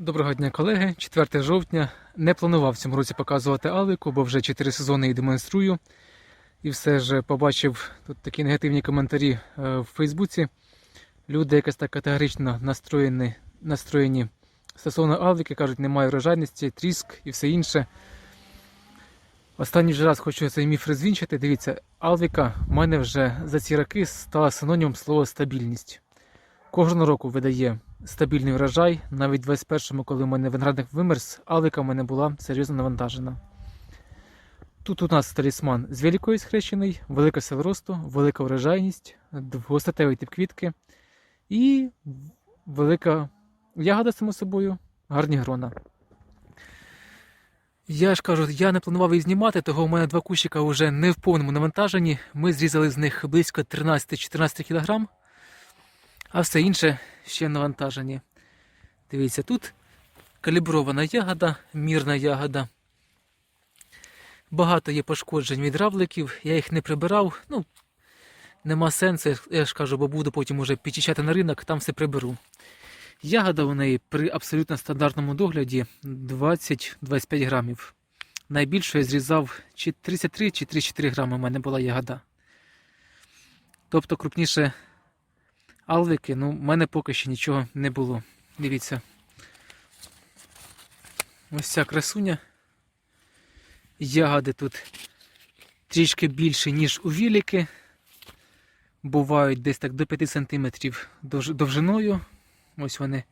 Доброго дня, колеги. 4 жовтня. Не планував в цьому році показувати Алику, бо вже 4 сезони її демонструю. І все ж побачив тут такі негативні коментарі е, в Фейсбуці. Люди якось так категорично настроєні, настроєні стосовно Алвіки, кажуть, немає врожайності, тріск і все інше. Останній раз хочу цей міф розвінчити. Дивіться, Алвіка в мене вже за ці роки стала синонімом слова стабільність. Кожного року видає стабільний врожай. Навіть в 21-му, коли в мене виноградник вимерз, алика в мене була серйозно навантажена. Тут у нас талісман з великою схрещений, велика сила росту, велика врожайність, двостатевий тип квітки і велика ягода, само собою, гарні грона. Я ж кажу, я не планував її знімати, того у мене два кущика вже не в повному навантаженні. Ми зрізали з них близько 13-14 кг, а все інше ще в навантаженні. Дивіться, тут калібрована ягода, мірна ягода. Багато є пошкоджень від равликів, я їх не прибирав. Ну, нема сенсу, я ж кажу, бо буду потім уже підчищати на ринок, там все приберу. Ягода у неї при абсолютно стандартному догляді 20-25 грамів. Найбільше я зрізав чи 33 чи 34 грами у мене була ягода. Тобто крупніше алвики, ну, в мене поки що нічого не було. Дивіться. Ось ця красуня. Ягоди тут трішки більше, ніж у віліки. Бувають десь так до 5 см довжиною. Ось вони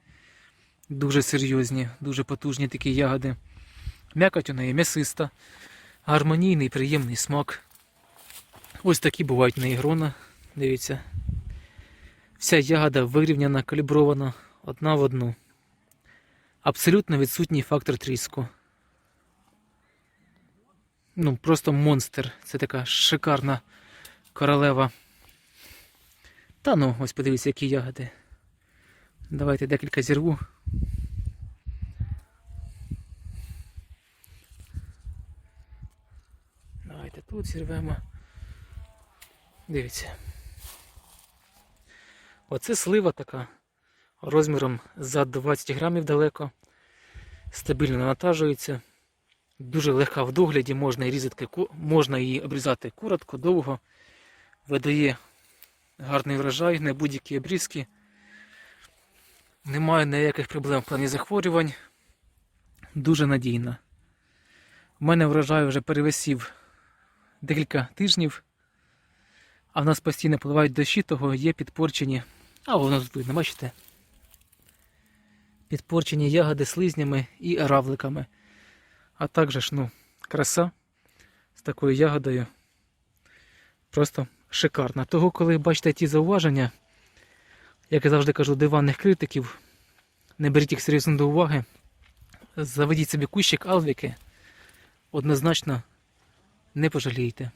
дуже серйозні, дуже потужні такі ягоди. М'якоть у неї м'ясиста, гармонійний, приємний смак. Ось такі бувають неї грона. Дивіться. Вся ягода вирівняна, калібрована одна в одну. Абсолютно відсутній фактор тріску. Ну, просто монстр. Це така шикарна королева. Та ну, ось подивіться, які ягоди. Давайте декілька зірву. Давайте тут зірвемо. Дивіться. Оце слива така розміром за 20 грамів далеко. Стабільно навантажується. Дуже легка в догляді, можна її різати, можна її обрізати коротко, довго. Видає гарний врожай, не будь-які обрізки. Немає ніяких проблем в плані захворювань. Дуже надійна. У мене врожай вже перевисів декілька тижнів, а в нас постійно поливають дощі, того є підпорчені. А воно тут видно, бачите? Підпорчені ягоди слизнями і равликами. А також, ну, краса з такою ягодою. Просто шикарна. Того, коли бачите ті зауваження, як я завжди кажу, диванних критиків, не беріть їх серйозно до уваги. Заведіть собі кущик алвіки, однозначно не пожалієте.